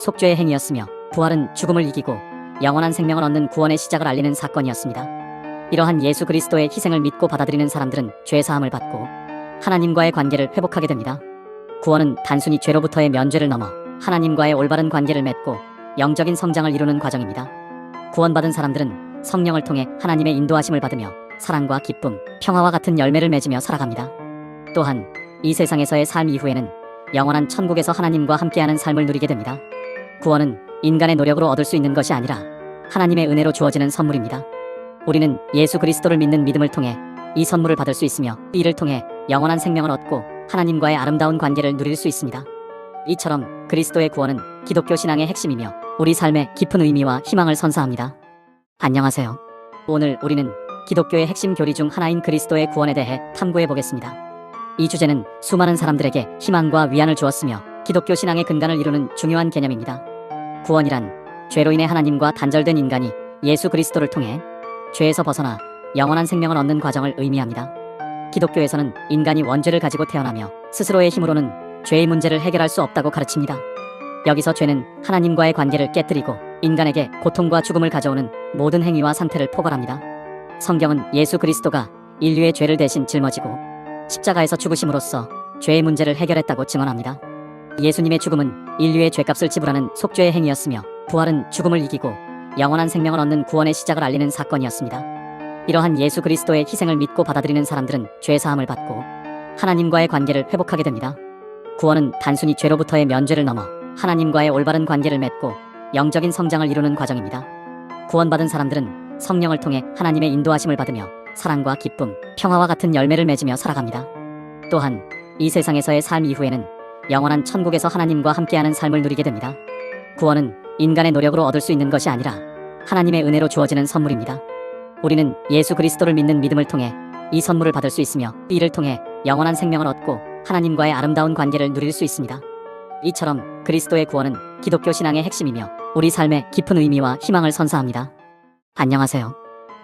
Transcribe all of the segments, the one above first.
속죄의 행위였으며 부활은 죽음을 이기고 영원한 생명을 얻는 구원의 시작을 알리는 사건이었습니다. 이러한 예수 그리스도의 희생을 믿고 받아들이는 사람들은 죄 사함을 받고 하나님과의 관계를 회복하게 됩니다. 구원은 단순히 죄로부터의 면죄를 넘어 하나님과의 올바른 관계를 맺고 영적인 성장을 이루는 과정입니다. 구원받은 사람들은 성령을 통해 하나님의 인도하심을 받으며 사랑과 기쁨, 평화와 같은 열매를 맺으며 살아갑니다. 또한 이 세상에서의 삶 이후에는 영원한 천국에서 하나님과 함께하는 삶을 누리게 됩니다. 구원은 인간의 노력으로 얻을 수 있는 것이 아니라 하나님의 은혜로 주어지는 선물입니다. 우리는 예수 그리스도를 믿는 믿음을 통해 이 선물을 받을 수 있으며 이를 통해 영원한 생명을 얻고 하나님과의 아름다운 관계를 누릴 수 있습니다. 이처럼 그리스도의 구원은 기독교 신앙의 핵심이며 우리 삶의 깊은 의미와 희망을 선사합니다. 안녕하세요. 오늘 우리는 기독교의 핵심 교리 중 하나인 그리스도의 구원에 대해 탐구해 보겠습니다. 이 주제는 수많은 사람들에게 희망과 위안을 주었으며 기독교 신앙의 근간을 이루는 중요한 개념입니다. 구원이란 죄로 인해 하나님과 단절된 인간이 예수 그리스도를 통해 죄에서 벗어나 영원한 생명을 얻는 과정을 의미합니다. 기독교에서는 인간이 원죄를 가지고 태어나며 스스로의 힘으로는 죄의 문제를 해결할 수 없다고 가르칩니다. 여기서 죄는 하나님과의 관계를 깨뜨리고 인간에게 고통과 죽음을 가져오는 모든 행위와 상태를 포괄합니다. 성경은 예수 그리스도가 인류의 죄를 대신 짊어지고 십자가에서 죽으심으로써 죄의 문제를 해결했다고 증언합니다. 예수님의 죽음은 인류의 죄값을 지불하는 속죄의 행위였으며 부활은 죽음을 이기고 영원한 생명을 얻는 구원의 시작을 알리는 사건이었습니다. 이러한 예수 그리스도의 희생을 믿고 받아들이는 사람들은 죄 사함을 받고 하나님과의 관계를 회복하게 됩니다. 구원은 단순히 죄로부터의 면죄를 넘어 하나님과의 올바른 관계를 맺고 영적인 성장을 이루는 과정입니다. 구원받은 사람들은 성령을 통해 하나님의 인도하심을 받으며 사랑과 기쁨, 평화와 같은 열매를 맺으며 살아갑니다. 또한 이 세상에서의 삶 이후에는 영원한 천국에서 하나님과 함께하는 삶을 누리게 됩니다. 구원은 인간의 노력으로 얻을 수 있는 것이 아니라 하나님의 은혜로 주어지는 선물입니다. 우리는 예수 그리스도를 믿는 믿음을 통해 이 선물을 받을 수 있으며 이를 통해 영원한 생명을 얻고 하나님과의 아름다운 관계를 누릴 수 있습니다. 이처럼 그리스도의 구원은 기독교 신앙의 핵심이며 우리 삶의 깊은 의미와 희망을 선사합니다. 안녕하세요.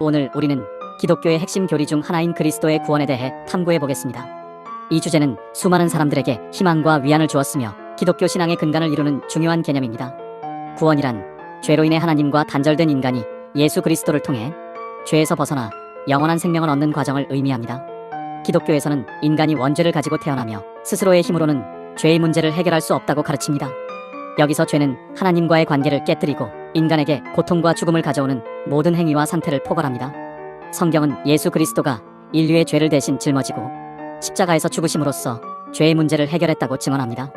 오늘 우리는 기독교의 핵심 교리 중 하나인 그리스도의 구원에 대해 탐구해 보겠습니다. 이 주제는 수많은 사람들에게 희망과 위안을 주었으며 기독교 신앙의 근간을 이루는 중요한 개념입니다. 구원이란 죄로 인해 하나님과 단절된 인간이 예수 그리스도를 통해 죄에서 벗어나 영원한 생명을 얻는 과정을 의미합니다. 기독교에서는 인간이 원죄를 가지고 태어나며 스스로의 힘으로는 죄의 문제를 해결할 수 없다고 가르칩니다. 여기서 죄는 하나님과의 관계를 깨뜨리고 인간에게 고통과 죽음을 가져오는 모든 행위와 상태를 포괄합니다. 성경은 예수 그리스도가 인류의 죄를 대신 짊어지고 십자가에서 죽으심으로써 죄의 문제를 해결했다고 증언합니다.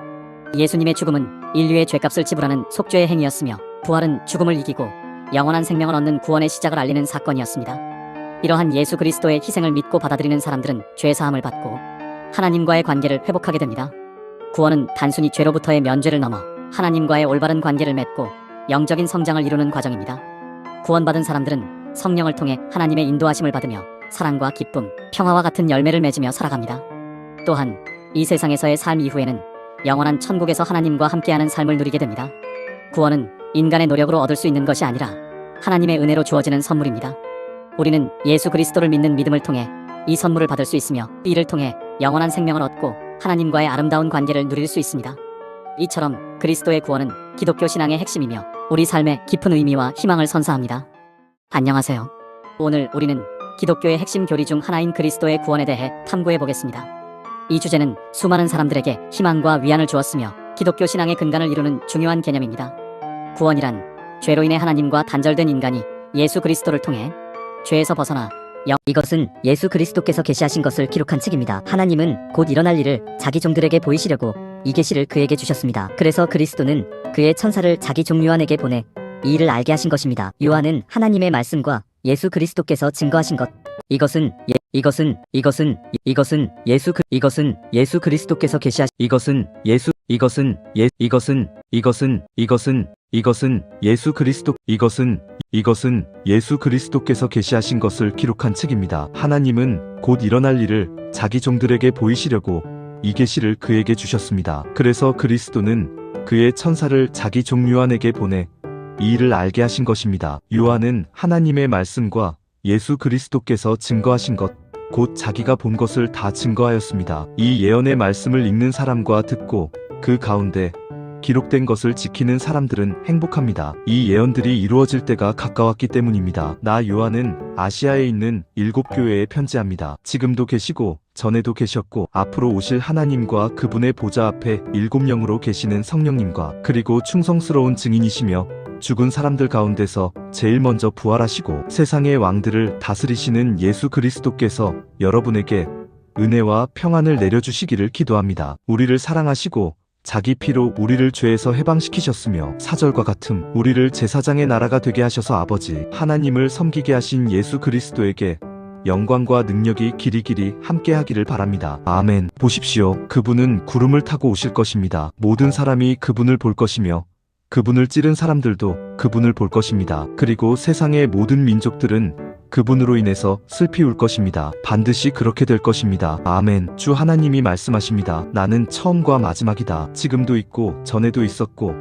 예수님의 죽음은 인류의 죄값을 지불하는 속죄의 행위였으며 부활은 죽음을 이기고 영원한 생명을 얻는 구원의 시작을 알리는 사건이었습니다. 이러한 예수 그리스도의 희생을 믿고 받아들이는 사람들은 죄 사함을 받고 하나님과의 관계를 회복하게 됩니다. 구원은 단순히 죄로부터의 면죄를 넘어 하나님과의 올바른 관계를 맺고 영적인 성장을 이루는 과정입니다. 구원받은 사람들은 성령을 통해 하나님의 인도하심을 받으며 사랑과 기쁨, 평화와 같은 열매를 맺으며 살아갑니다. 또한 이 세상에서의 삶 이후에는 영원한 천국에서 하나님과 함께하는 삶을 누리게 됩니다. 구원은 인간의 노력으로 얻을 수 있는 것이 아니라 하나님의 은혜로 주어지는 선물입니다. 우리는 예수 그리스도를 믿는 믿음을 통해 이 선물을 받을 수 있으며 이를 통해 영원한 생명을 얻고 하나님과의 아름다운 관계를 누릴 수 있습니다. 이처럼 그리스도의 구원은 기독교 신앙의 핵심이며 우리 삶의 깊은 의미와 희망을 선사합니다. 안녕하세요. 오늘 우리는 기독교의 핵심 교리 중 하나인 그리스도의 구원에 대해 탐구해 보겠습니다. 이 주제는 수많은 사람들에게 희망과 위안을 주었으며 기독교 신앙의 근간을 이루는 중요한 개념입니다. 구원이란 죄로 인해 하나님과 단절된 인간이 예수 그리스도를 통해 죄에서 벗어나 이것은 예수 그리스도께서 계시하신 것을 기록한 책입니다. 하나님은 곧 일어날 일을 자기 종들에게 보이시려고 이 계시를 그에게 주셨습니다. 그래서 그리스도는 그의 천사를 자기 종 요한에게 보내 이 일을 알게 하신 것입니다. 요한은 하나님의 말씀과 예수 그리스도께서 증거하신 것 이것은 예, 이것은 이것은 이것은 예수 그 이것은 예수 그리스도께서 계시하신 이것은 예수 이것은 예 이것은 이것은 이것은 이것은 예수 그리스도 이것은 이것은 예수 그리스도께서 계시하신 것을 기록한 책입니다. 하나님은 곧 일어날 일을 자기 종들에게 보이시려고 이 계시를 그에게 주셨습니다. 그래서 그리스도는 그의 천사를 자기 종 요한에게 보내 이 일을 알게 하신 것입니다. 요한은 하나님의 말씀과 예수 그리스도께서 증거하신 것, 곧 자기가 본 것을 다 증거하였습니다. 이 예언의 말씀을 읽는 사람과 듣고 그 가운데 기록된 것을 지키는 사람들은 행복합니다. 이 예언들이 이루어질 때가 가까웠기 때문입니다. 나 요한은 아시아에 있는 일곱 교회에 편지합니다. 지금도 계시고 전에도 계셨고 앞으로 오실 하나님과 그분의 보좌 앞에 일곱 영으로 계시는 성령님과 그리고 충성스러운 증인이시며 죽은 사람들 가운데서 제일 먼저 부활하시고 세상의 왕들을 다스리시는 예수 그리스도께서 여러분에게 은혜와 평안을 내려주시기를 기도합니다. 우리를 사랑하시고 자기 피로 우리를 죄에서 해방시키셨으며 사절과 같음 우리를 제사장의 나라가 되게 하셔서 아버지 하나님을 섬기게 하신 예수 그리스도에게 영광과 능력이 길이길이 함께하기를 바랍니다. 아멘. 보십시오. 그분은 구름을 타고 오실 것입니다. 모든 사람이 그분을 볼 것이며 그분을 찌른 사람들도 그분을 볼 것입니다. 그리고 세상의 모든 민족들은 그분으로 인해서 슬피 울 것입니다. 반드시 그렇게 될 것입니다. 아멘. 주 하나님이 말씀하십니다. 나는 처음과 마지막이다. 지금도 있고 전에도 있었고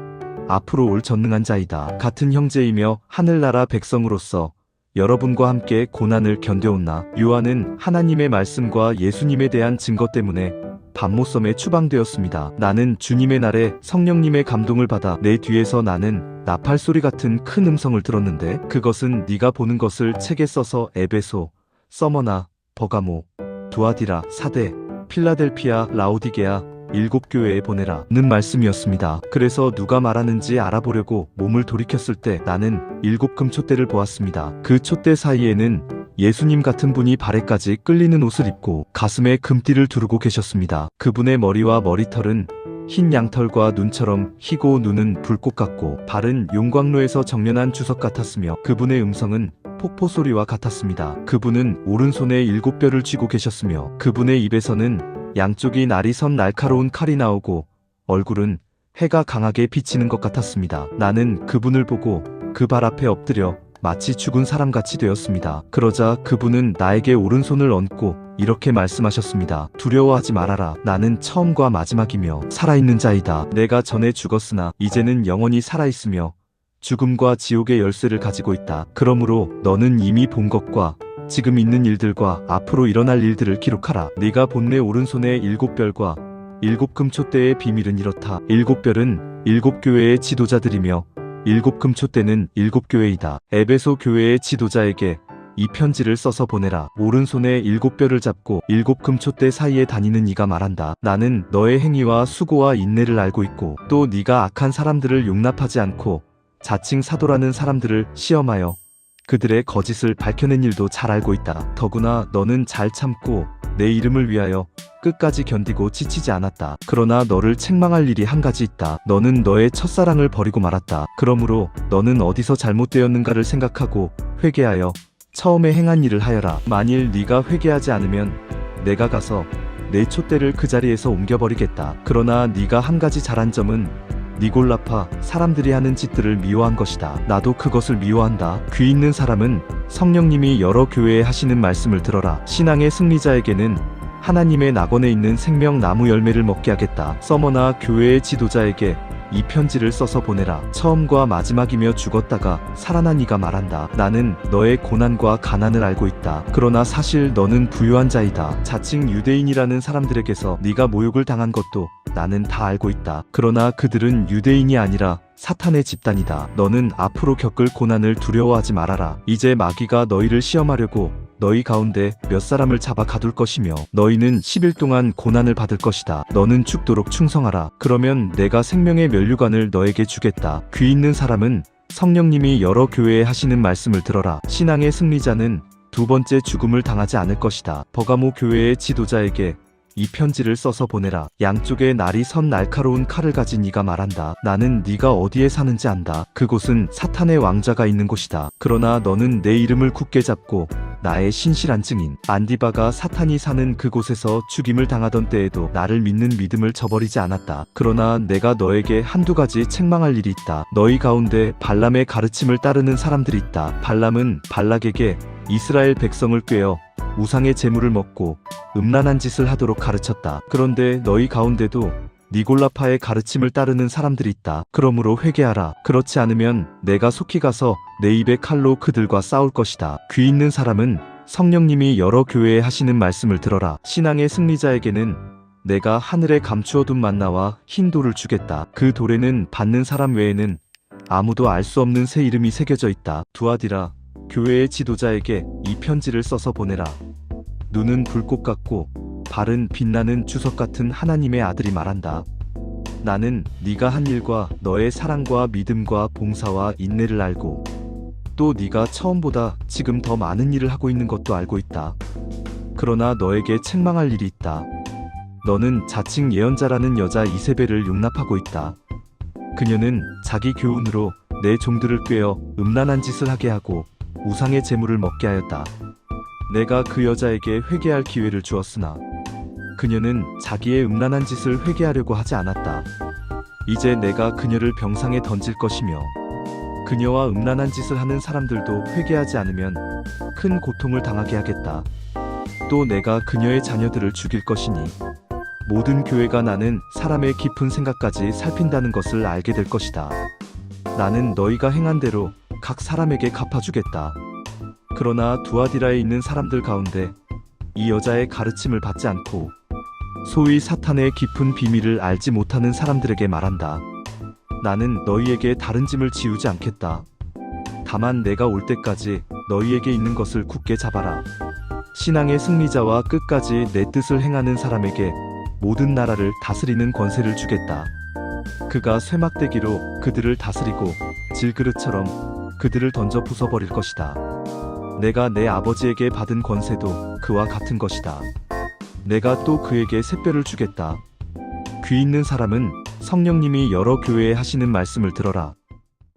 앞으로 올 전능한 자이다. 같은 형제이며 하늘나라 백성으로서 여러분과 함께 고난을 견뎌온 나 요한은 하나님의 말씀과 예수님에 대한 증거 때문에 밤모섬에 추방되었습니다. 나는 주님의 날에 성령님의 감동을 받아 내 뒤에서 나는 나팔 소리 같은 큰 음성을 들었는데 그것은 네가 보는 것을 책에 써서 에베소, 서머나, 버가모, 두아디라, 사대, 필라델피아, 라오디게아 일곱 교회에 보내라 는 말씀이었습니다. 그래서 누가 말하는지 알아보려고 몸을 돌이켰을 때 나는 일곱 금 촛대를 보았습니다. 그 촛대 사이에는 예수님 같은 분이 발에까지 끌리는 옷을 입고 가슴에 금띠를 두르고 계셨습니다. 그분의 머리와 머리털은 흰 양털과 눈처럼 희고 눈은 불꽃 같고 발은 용광로에서 정련한 주석 같았으며 그분의 음성은 폭포 소리와 같았습니다. 그분은 오른손에 일곱 뼈를 쥐고 계셨으며 그분의 입에서는 양쪽이 날이 선 날카로운 칼이 나오고 얼굴은 해가 강하게 비치는 것 같았습니다. 나는 그분을 보고 그 발 앞에 엎드려 마치 죽은 사람같이 되었습니다. 그러자 그분은 나에게 오른손을 얹고 이렇게 말씀하셨습니다. 두려워하지 말아라. 나는 처음과 마지막이며 살아있는 자이다. 내가 전에 죽었으나 이제는 영원히 살아있으며 죽음과 지옥의 열쇠를 가지고 있다. 그러므로 너는 이미 본 것과 지금 있는 일들과 앞으로 일어날 일들을 기록하라. 네가 본내 오른손의 일곱 별과 일곱 금초대의 비밀은 이렇다. 일곱 별은 일곱 교회의 지도자들이며 일곱 금초대는 일곱 교회이다. 에베소 교회의 지도자에게 이 편지를 써서 보내라. 오른손에 일곱 뼈를 잡고 일곱 금초대 사이에 다니는 이가 말한다. 나는 너의 행위와 수고와 인내를 알고 있고 또 네가 악한 사람들을 용납하지 않고 자칭 사도라는 사람들을 시험하여 그들의 거짓을 밝혀낸 일도 잘 알고 있다. 더구나 너는 잘 참고 내 이름을 위하여 끝까지 견디고 지치지 않았다. 그러나 너를 책망할 일이 한 가지 있다. 너는 너의 첫사랑을 버리고 말았다. 그러므로 너는 어디서 잘못되었는가를 생각하고 회개하여 처음에 행한 일을 하여라. 만일 네가 회개하지 않으면 내가 가서 내 촛대를 그 자리에서 옮겨버리겠다. 그러나 네가 한 가지 잘한 점은 니골라파 사람들이 하는 짓들을 미워한 것이다. 나도 그것을 미워한다. 귀 있는 사람은 성령님이 여러 교회에 하시는 말씀을 들어라. 신앙의 승리자에게는 하나님의 낙원에 있는 생명 나무 열매를 먹게 하겠다. 서머나 교회의 지도자에게 이 편지를 써서 보내라. 처음과 마지막이며 죽었다가 살아난 이가 말한다. 나는 너의 고난과 가난을 알고 있다. 그러나 사실 너는 부유한 자이다. 자칭 유대인이라는 사람들에게서 네가 모욕을 당한 것도 나는 다 알고 있다. 그러나 그들은 유대인이 아니라 사탄의 집단이다. 너는 앞으로 겪을 고난을 두려워하지 말아라. 이제 마귀가 너희를 시험하려고 너희 가운데 몇 사람을 잡아 가둘 것이며 너희는 10일 동안 고난을 받을 것이다. 너는 죽도록 충성하라. 그러면 내가 생명의 면류관을 너에게 주겠다. 귀 있는 사람은 성령님이 여러 교회에 하시는 말씀을 들어라. 신앙의 승리자는 두 번째 죽음을 당하지 않을 것이다. 버가모 교회의 지도자에게 이 편지를 써서 보내라. 양쪽에 날이 선 날카로운 칼을 가진 이가 말한다. 나는 네가 어디에 사는지 안다. 그곳은 사탄의 왕자가 있는 곳이다. 그러나 너는 내 이름을 굳게 잡고 나의 신실한 증인 안디바가 사탄이 사는 그곳에서 죽임을 당하던 때에도 나를 믿는 믿음을 저버리지 않았다. 그러나 내가 너에게 한두 가지 책망할 일이 있다. 너희 가운데 발람의 가르침을 따르는 사람들이 있다. 발람은 발락에게 이스라엘 백성을 꾀어 우상의 재물을 먹고 음란한 짓을 하도록 가르쳤다. 그런데 너희 가운데도 니골라파의 가르침을 따르는 사람들이 있다. 그러므로 회개하라. 그렇지 않으면 내가 속히 가서 내 입의 칼로 그들과 싸울 것이다. 귀 있는 사람은 성령님이 여러 교회에 하시는 말씀을 들어라. 신앙의 승리자에게는 내가 하늘에 감추어둔 만나와 흰 돌을 주겠다. 그 돌에는 받는 사람 외에는 아무도 알 수 없는 새 이름이 새겨져 있다. 두아디라, 교회의 지도자에게 이 편지를 써서 보내라. 눈은 불꽃 같고 발은 빛나는 주석 같은 하나님의 아들이 말한다. 나는 네가 한 일과 너의 사랑과 믿음과 봉사와 인내를 알고 또 네가 처음보다 지금 더 많은 일을 하고 있는 것도 알고 있다. 그러나 너에게 책망할 일이 있다. 너는 자칭 예언자라는 여자 이세벨을 용납하고 있다. 그녀는 자기 교훈으로 내 종들을 꿰어 음란한 짓을 하게 하고 우상의 재물을 먹게 하였다. 내가 그 여자에게 회개할 기회를 주었으나 그녀는 자기의 음란한 짓을 회개하려고 하지 않았다. 이제 내가 그녀를 병상에 던질 것이며 그녀와 음란한 짓을 하는 사람들도 회개하지 않으면 큰 고통을 당하게 하겠다. 또 내가 그녀의 자녀들을 죽일 것이니 모든 교회가 나는 사람의 깊은 생각까지 살핀다는 것을 알게 될 것이다. 나는 너희가 행한 대로 각 사람에게 갚아주겠다. 그러나 두아디라에 있는 사람들 가운데 이 여자의 가르침을 받지 않고 소위 사탄의 깊은 비밀을 알지 못하는 사람들에게 말한다. 나는 너희에게 다른 짐을 지우지 않겠다. 다만 내가 올 때까지 너희에게 있는 것을 굳게 잡아라. 신앙의 승리자와 끝까지 내 뜻을 행하는 사람에게 모든 나라를 다스리는 권세를 주겠다. 그가 쇠막대기로 그들을 다스리고 질그릇처럼 그들을 던져 부숴버릴 것이다. 내가 내 아버지에게 받은 권세도 그와 같은 것이다. 내가 또 그에게 새뼈를 주겠다. 귀 있는 사람은 성령님이 여러 교회에 하시는 말씀을 들어라.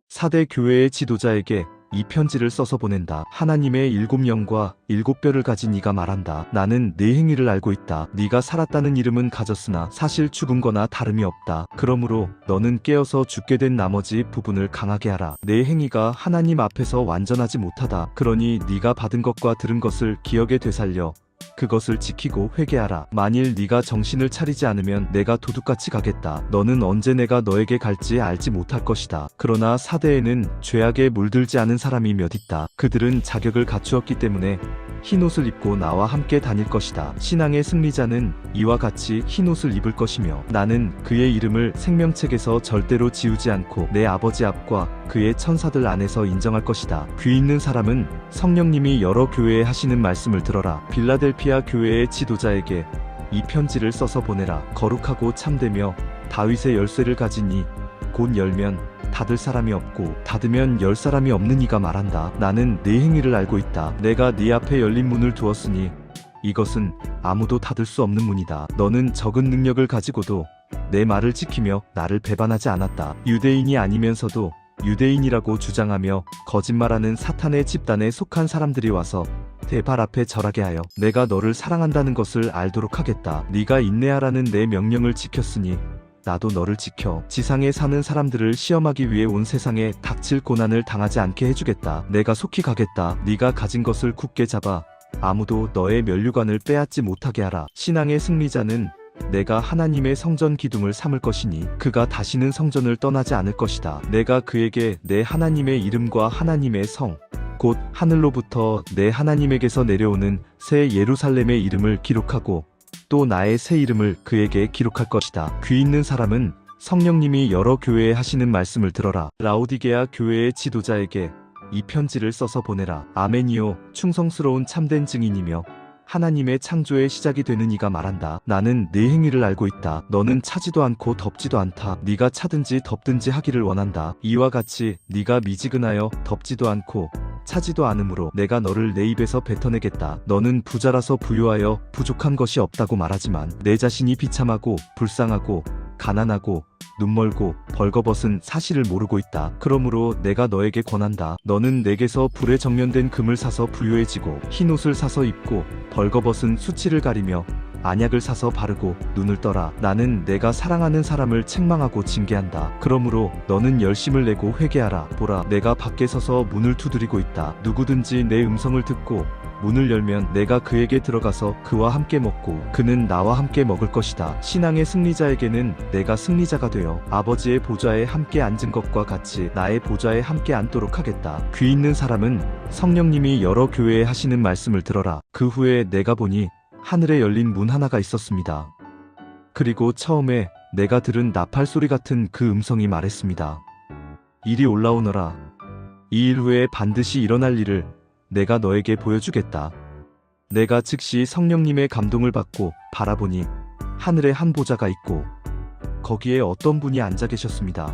사대 교회의 지도자에게 이 편지를 써서 보낸다. 하나님의 일곱 영과 일곱 뼈를 가진 이가 말한다. 나는 네 행위를 알고 있다. 네가 살았다는 이름은 가졌으나 사실 죽은 거나 다름이 없다. 그러므로 너는 깨어서 죽게 된 나머지 부분을 강하게 하라. 내 행위가 하나님 앞에서 완전하지 못하다. 그러니 네가 받은 것과 들은 것을 기억에 되살려 그것을 지키고 회개하라. 만일 네가 정신을 차리지 않으면 내가 도둑같이 가겠다. 너는 언제 내가 너에게 갈지 알지 못할 것이다. 그러나 사대에는 죄악에 물들지 않은 사람이 몇 있다. 그들은 자격을 갖추었기 때문에 흰 옷을 입고 나와 함께 다닐 것이다. 신앙의 승리자는 이와 같이 흰 옷을 입을 것이며 나는 그의 이름을 생명책에서 절대로 지우지 않고 내 아버지 앞과 그의 천사들 안에서 인정할 것이다. 귀 있는 사람은 성령님이 여러 교회에 하시는 말씀을 들어라. 빌라델피아 교회의 지도자에게 이 편지를 써서 보내라. 거룩하고 참되며 다윗의 열쇠를 이곧 열면 닫을 사람이 없고 닫으면 열 사람이 없는 이가 말한다. 나는 네 행위를 알고 있다. 내가 네 앞에 열린 문을 두었으니 이것은 아무도 닫을 수 없는 문이다. 너는 적은 능력을 가지고도 내 말을 지키며 나를 배반하지 않았다. 유대인이 아니면서도 유대인이라고 주장하며 거짓말하는 사탄의 집단에 속한 사람들이 와서 대발 앞에 절하게 하여 내가 너를 사랑한다는 것을 알도록 하겠다. 네가 인내하라는 내 명령을 지켰으니 나도 너를 지켜 지상에 사는 사람들을 시험하기 위해 온 세상에 닥칠 고난을 당하지 않게 해주겠다. 내가 속히 가겠다. 네가 가진 것을 굳게 잡아 아무도 너의 면류관을 빼앗지 못하게 하라. 신앙의 승리자는 내가 하나님의 성전 기둥을 삼을 것이니 그가 다시는 성전을 떠나지 않을 것이다. 내가 그에게 내 하나님의 이름과 하나님의 성, 곧 하늘로부터 내 하나님에게서 내려오는 새 예루살렘의 이름을 기록하고 또 나의 새 이름을 그에게 기록할 것이다. 귀 있는 사람은 성령님이 여러 교회에 하시는 말씀을 들어라. 라오디게아 교회의 지도자에게 이 편지를 써서 보내라. 아멘이요. 충성스러운 참된 증인이며 하나님의 창조의 시작이 되는 이가 말한다. 나는 네 행위를 알고 있다. 너는 차지도 않고 덥지도 않다. 네가 차든지 덥든지 하기를 원한다. 이와 같이 네가 미지근하여 덥지도 않고 차지도 않으므로 내가 너를 내 입에서 뱉어내겠다. 너는 부자라서 부유하여 부족한 것이 없다고 말하지만 내 자신이 비참하고 불쌍하고 가난하고 눈멀고 벌거벗은 사실을 모르고 있다. 그러므로 내가 너에게 권한다. 너는 내게서 불에 정련된 금을 사서 부유해지고 흰 옷을 사서 입고 벌거벗은 수치를 가리며 안약을 사서 바르고 눈을 떠라. 나는 내가 사랑하는 사람을 책망하고 징계한다. 그러므로 너는 열심을 내고 회개하라. 보라, 내가 밖에 서서 문을 두드리고 있다. 누구든지 내 음성을 듣고 문을 열면 내가 그에게 들어가서 그와 함께 먹고 그는 나와 함께 먹을 것이다. 신앙의 승리자에게는 내가 승리자가 되어 아버지의 보좌에 함께 앉은 것과 같이 나의 보좌에 함께 앉도록 하겠다. 귀 있는 사람은 성령님이 여러 교회에 하시는 말씀을 들어라. 그 후에 내가 보니 하늘에 열린 문 하나가 있었습니다. 그리고 처음에 내가 들은 나팔 소리 같은 그 음성이 말했습니다. 이리 올라오너라. 이 일 후에 반드시 일어날 일을 내가 너에게 보여주겠다. 내가 즉시 성령님의 감동을 받고 바라보니 하늘에 한 보좌가 있고 거기에 어떤 분이 앉아 계셨습니다.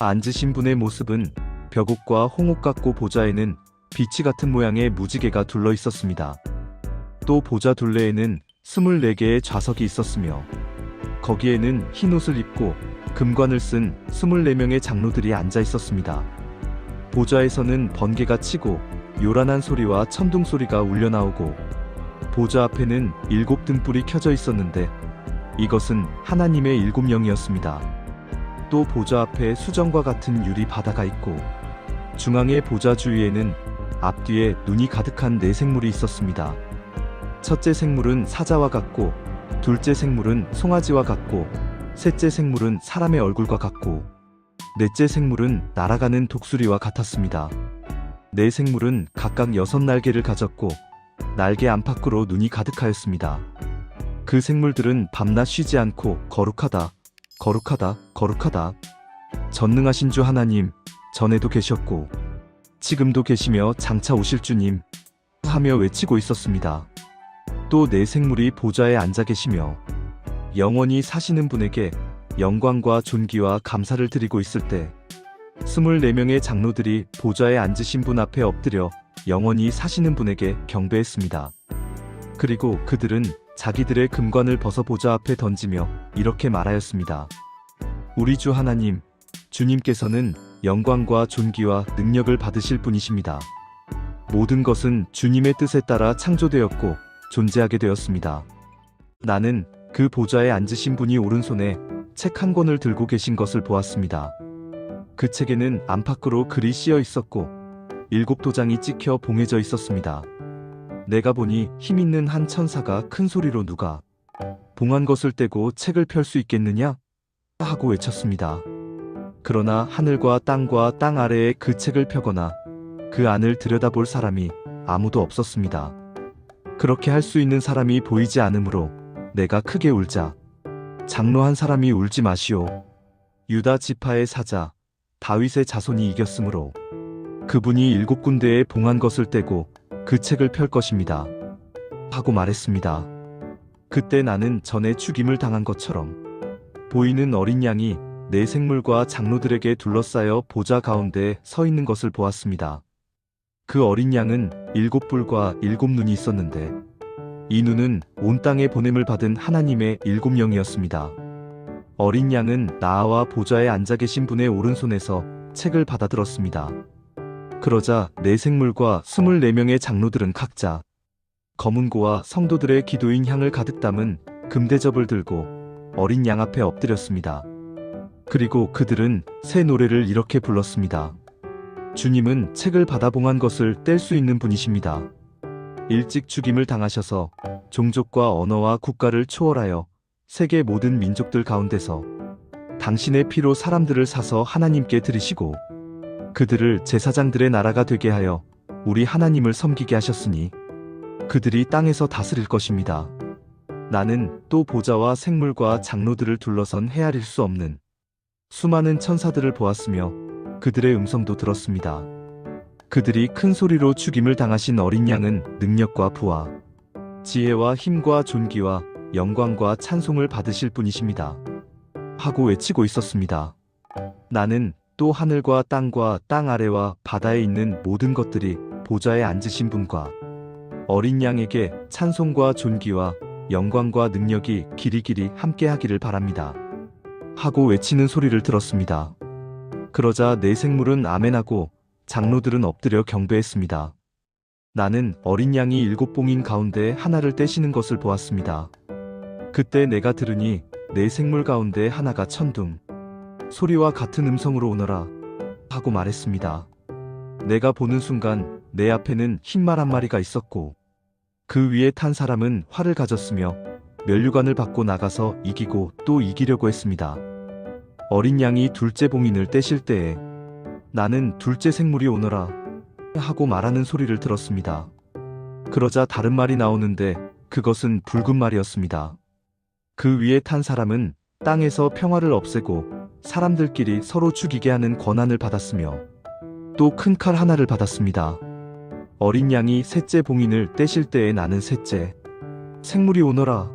앉으신 분의 모습은 벽옥과 홍옥 같고 보좌에는 비치 같은 모양의 무지개가 둘러 있었습니다. 또 보좌 둘레에는 24개의 좌석이 있었으며 거기에는 흰 옷을 입고 금관을 쓴 24명의 장로들이 앉아 있었습니다. 보좌에서는 번개가 치고 요란한 소리와 천둥 소리가 울려 나오고 보좌 앞에는 일곱 등불이 켜져 있었는데 이것은 하나님의 일곱 영이었습니다. 또 보좌 앞에 수정과 같은 유리 바다가 있고 중앙의 보좌 주위에는 앞뒤에 눈이 가득한 네 생물이 있었습니다. 첫째 생물은 사자와 같고 둘째 생물은 송아지와 같고 셋째 생물은 사람의 얼굴과 같고 넷째 생물은 날아가는 독수리와 같았습니다. 네 생물은 각각 여섯 날개를 가졌고 날개 안팎으로 눈이 가득하였습니다. 그 생물들은 밤낮 쉬지 않고 거룩하다, 거룩하다, 거룩하다. 전능하신 주 하나님, 전에도 계셨고, 지금도 계시며 장차 오실 주님, 하며 외치고 있었습니다. 또네 생물이 보좌에 앉아 계시며, 영원히 사시는 분에게 영광과 존귀와 감사를 드리고 있을 때, 24명의 장로들이 보좌에 앉으신 분 앞에 엎드려 영원히 사시는 분에게 경배했습니다. 그리고 그들은 자기들의 금관을 벗어 보좌 앞에 던지며 이렇게 말하였습니다. 우리 주 하나님, 주님께서는 영광과 존귀와 능력을 받으실 분이십니다. 모든 것은 주님의 뜻에 따라 창조되었고 존재하게 되었습니다. 나는 그 보좌에 앉으신 분이 오른손에 책 한 권을 들고 계신 것을 보았습니다. 그 책에는 안팎으로 글이 씌어 있었고 일곱 도장이 찍혀 봉해져 있었습니다. 내가 보니 힘 있는 한 천사가 큰 소리로 누가 봉한 것을 떼고 책을 펼 수 있겠느냐? 하고 외쳤습니다. 그러나 하늘과 땅과 땅 아래에 그 책을 펴거나 그 안을 들여다볼 사람이 아무도 없었습니다. 그렇게 할 수 있는 사람이 보이지 않으므로 내가 크게 울자. 장로 한 사람이 울지 마시오. 유다 지파의 사자 다윗의 자손이 이겼으므로 그분이 일곱 군데에 봉한 것을 떼고 그 책을 펼 것입니다. 하고 말했습니다. 그때 나는 전에 죽임을 당한 것처럼 보이는 어린 양이 내 생물과 장로들에게 둘러싸여 보좌 가운데 서 있는 것을 보았습니다. 그 어린 양은 일곱 뿔과 일곱 눈이 있었는데 이 눈은 온 땅에 보냄을 받은 하나님의 일곱 영이었습니다. 어린 양은 나와 보좌에 앉아 계신 분의 오른손에서 책을 받아들었습니다. 그러자 네 생물과 스물네 명의 장로들은 각자 검은 고와 성도들의 기도인 향을 가득 담은 금대접을 들고 어린 양 앞에 엎드렸습니다. 그리고 그들은 새 노래를 이렇게 불렀습니다. 주님은 책을 받아 봉한 것을 뗄 수 있는 분이십니다. 일찍 죽임을 당하셔서 종족과 언어와 국가를 초월하여 세계 모든 민족들 가운데서 당신의 피로 사람들을 사서 하나님께 드리시고 그들을 제사장들의 나라가 되게 하여 우리 하나님을 섬기게 하셨으니 그들이 땅에서 다스릴 것입니다. 나는 또 보좌와 생물과 장로들을 둘러선 헤아릴 수 없는 수많은 천사들을 보았으며 그들의 음성도 들었습니다. 그들이 큰 소리로 죽임을 당하신 어린 양은 능력과 부와 지혜와 힘과 존귀와 영광과 찬송을 받으실 분이십니다. 하고 외치고 있었습니다. 나는 또 하늘과 땅과 땅 아래와 바다에 있는 모든 것들이 보좌에 앉으신 분과 어린 양에게 찬송과 존귀와 영광과 능력이 길이길이 함께 하기를 바랍니다. 하고 외치는 소리를 들었습니다. 그러자 내 생물은 아멘하고 장로들은 엎드려 경배했습니다. 나는 어린 양이 일곱 봉인 가운데 하나를 떼시는 것을 보았습니다. 그때 내가 들으니 내 생물 가운데 하나가 천둥 소리와 같은 음성으로 오너라 하고 말했습니다. 내가 보는 순간 내 앞에는 흰말 한 마리가 있었고 그 위에 탄 사람은 활을 가졌으며 면류관을 받고 나가서 이기고 또 이기려고 했습니다. 어린 양이 둘째 봉인을 떼실 때에 나는 둘째 생물이 오너라 하고 말하는 소리를 들었습니다. 그러자 다른 말이 나오는데 그것은 붉은 말이었습니다. 그 위에 탄 사람은 땅에서 평화를 없애고 사람들끼리 서로 죽이게 하는 권한을 받았으며 또 큰 칼 하나를 받았습니다. 어린 양이 셋째 봉인을 떼실 때에 나는 셋째 생물이 오너라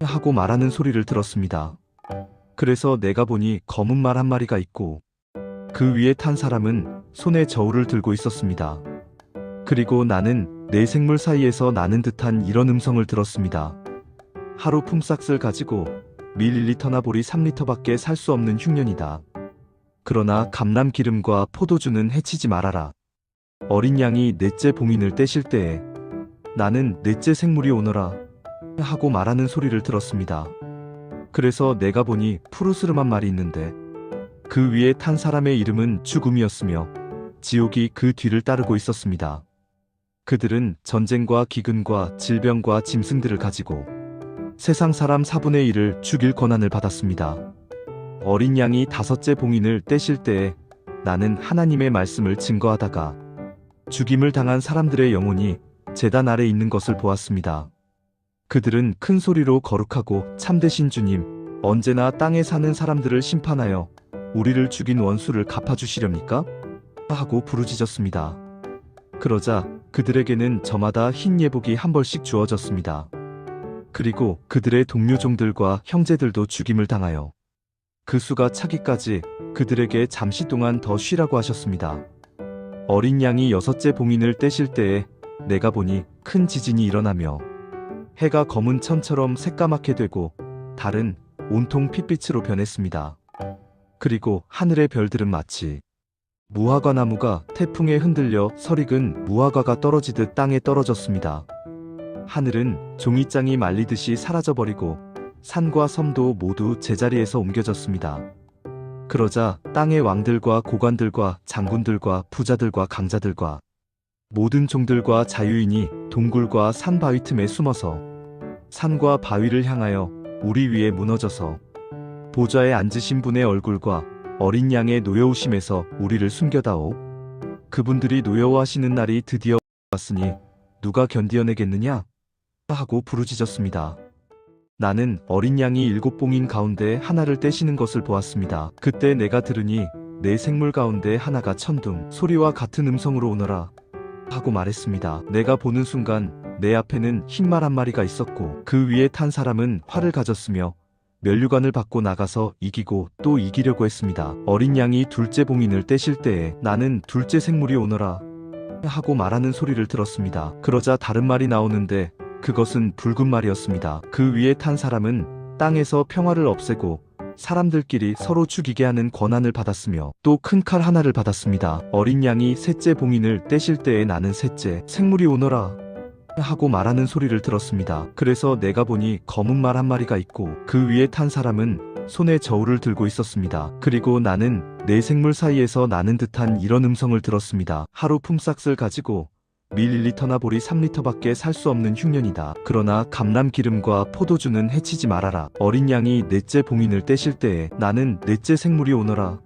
하고 말하는 소리를 들었습니다. 그래서 내가 보니 검은 말 한 마리가 있고 그 위에 탄 사람은 손에 저울을 들고 있었습니다. 그리고 나는 내 생물 사이에서 나는 듯한 이런 음성을 들었습니다. 하루 품삯을 가지고 밀 1리터나 보리 3리터밖에 살 수 없는 흉년이다. 그러나 감람 기름과 포도주는 해치지 말아라. 어린 양이 넷째 봉인을 떼실 때에 나는 넷째 생물이 오너라 하고 말하는 소리를 들었습니다. 그래서 내가 보니 푸르스름한 말이 있는데 그 위에 탄 사람의 이름은 죽음이었으며 지옥이 그 뒤를 따르고 있었습니다. 그들은 전쟁과 기근과 질병과 짐승들을 가지고 세상 사람 4분의 1을 죽일 권한을 받았습니다. 어린 양이 다섯째 봉인을 떼실 때에 나는 하나님의 말씀을 증거하다가 죽임을 당한 사람들의 영혼이 재단 아래 있는 것을 보았습니다. 그들은 큰 소리로 거룩하고 참되신 주님, 언제나 땅에 사는 사람들을 심판하여 우리를 죽인 원수를 갚아주시렵니까? 하고 부르짖었습니다. 그러자 그들에게는 저마다 흰 예복이 한 벌씩 주어졌습니다. 그리고 그들의 동료종들과 형제들도 죽임을 당하여 그 수가 차기까지 그들에게 잠시 동안 더 쉬라고 하셨습니다. 어린 양이 여섯째 봉인을 떼실 때에 내가 보니 큰 지진이 일어나며 해가 검은 천처럼 새까맣게 되고 달은 온통 핏빛으로 변했습니다. 그리고 하늘의 별들은 마치 무화과 나무가 태풍에 흔들려 설익은 무화과가 떨어지듯 땅에 떨어졌습니다. 하늘은 종이장이 말리듯이 사라져버리고 산과 섬도 모두 제자리에서 옮겨졌습니다. 그러자 땅의 왕들과 고관들과 장군들과 부자들과 강자들과 모든 종들과 자유인이 동굴과 산 바위 틈에 숨어서 산과 바위를 향하여 우리 위에 무너져서 보좌에 앉으신 분의 얼굴과 어린 양의 노여우심에서 우리를 숨겨다오. 그분들이 노여워하시는 날이 드디어 왔으니 누가 견디어내겠느냐? 하고 부르짖었습니다. 나는 어린 양이 일곱 봉인 가운데 하나를 떼시는 것을 보았습니다. 그때 내가 들으니 내 생물 가운데 하나가 천둥 소리와 같은 음성으로 오너라 하고 말했습니다. 내가 보는 순간 내 앞에는 흰말 한 마리가 있었고 그 위에 탄 사람은 활을 가졌으며 면류관을 받고 나가서 이기고 또 이기려고 했습니다. 어린 양이 둘째 봉인을 떼실 때에 나는 둘째 생물이 오너라 하고 말하는 소리를 들었습니다. 그러자 다른 말이 나오는데 그것은 붉은 말이었습니다. 그 위에 탄 사람은 땅에서 평화를 없애고 사람들끼리 서로 죽이게 하는 권한을 받았으며 또 큰 칼 하나를 받았습니다. 어린 양이 셋째 봉인을 떼실 때에 나는 셋째 생물이 오너라 하고 말하는 소리를 들었습니다. 그래서 내가 보니 검은 말 한 마리가 있고 그 위에 탄 사람은 손에 저울을 들고 있었습니다. 그리고 나는 내 생물 사이에서 나는 듯한 이런 음성을 들었습니다. 하루 품삯을 가지고 밀 1리터나 보리 3리터밖에 살 수 없는 흉년이다. 그러나 감람 기름과 포도주는 해치지 말아라. 어린 양이 넷째 봉인을 떼실 때에 나는 넷째 생물이 오너라.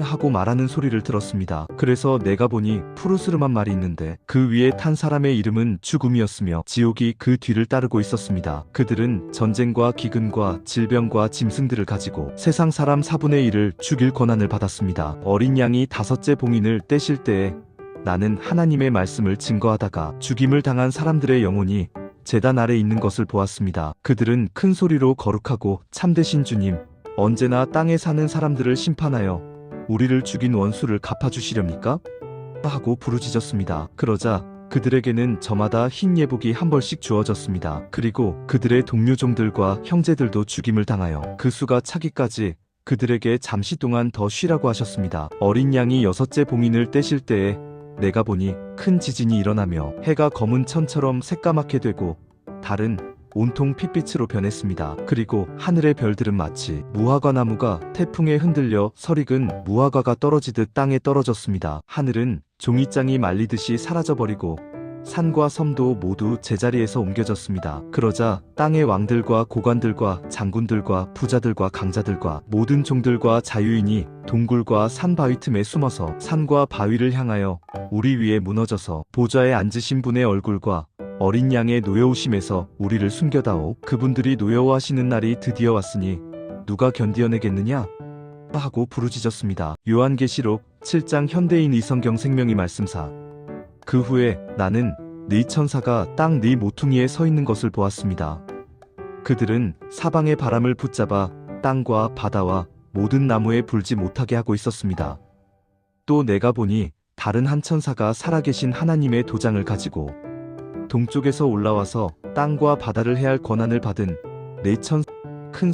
하고 말하는 소리를 들었습니다. 그래서 내가 보니 푸르스름한 말이 있는데 그 위에 탄 사람의 이름은 죽음이었으며 지옥이 그 뒤를 따르고 있었습니다. 그들은 전쟁과 기근과 질병과 짐승들을 가지고 세상 사람 4분의 1을 죽일 권한을 받았습니다. 어린 양이 다섯째 봉인을 떼실 때에 나는 하나님의 말씀을 증거하다가 죽임을 당한 사람들의 영혼이 재단 아래 있는 것을 보았습니다. 그들은 큰 소리로 거룩하고 참되신 주님, 언제나 땅에 사는 사람들을 심판하여 우리를 죽인 원수를 갚아주시렵니까? 하고 부르짖었습니다. 그러자 그들에게는 저마다 흰 예복이 한 벌씩 주어졌습니다. 그리고 그들의 동료종들과 형제들도 죽임을 당하여 그 수가 차기까지 그들에게 잠시 동안 더 쉬라고 하셨습니다. 어린 양이 여섯째 봉인을 떼실 때에 내가 보니 큰 지진이 일어나며 해가 검은 천처럼 새까맣게 되고 달은 온통 핏빛으로 변했습니다. 그리고 하늘의 별들은 마치 무화과 나무가 태풍에 흔들려 설익은 무화과가 떨어지듯 땅에 떨어졌습니다. 하늘은 종이장이 말리듯이 사라져버리고 산과 섬도 모두 제자리에서 옮겨졌습니다. 그러자 땅의 왕들과 고관들과 장군들과 부자들과 강자들과 모든 종들과 자유인이 동굴과 산 바위 틈에 숨어서 산과 바위를 향하여 우리 위에 무너져서 보좌에 앉으신 분의 얼굴과 어린 양의 노여우심에서 우리를 숨겨다오. 그분들이 노여워하시는 날이 드디어 왔으니 누가 견디어내겠느냐? 하고 부르짖었습니다. 요한계시록 7장 현대인 이성경 생명이 말씀사. 그 후에 나는 네 천사가 땅 네 모퉁이에 서 있는 것을 보았습니다. 그들은 사방의 바람을 붙잡아 땅과 바다와 모든 나무에 불지 못하게 하고 있었습니다. 또 내가 보니 다른 한 천사가 살아계신 하나님의 도장을 가지고 동쪽에서 올라와서 땅과 바다를 해할 권한을 받은 네천큰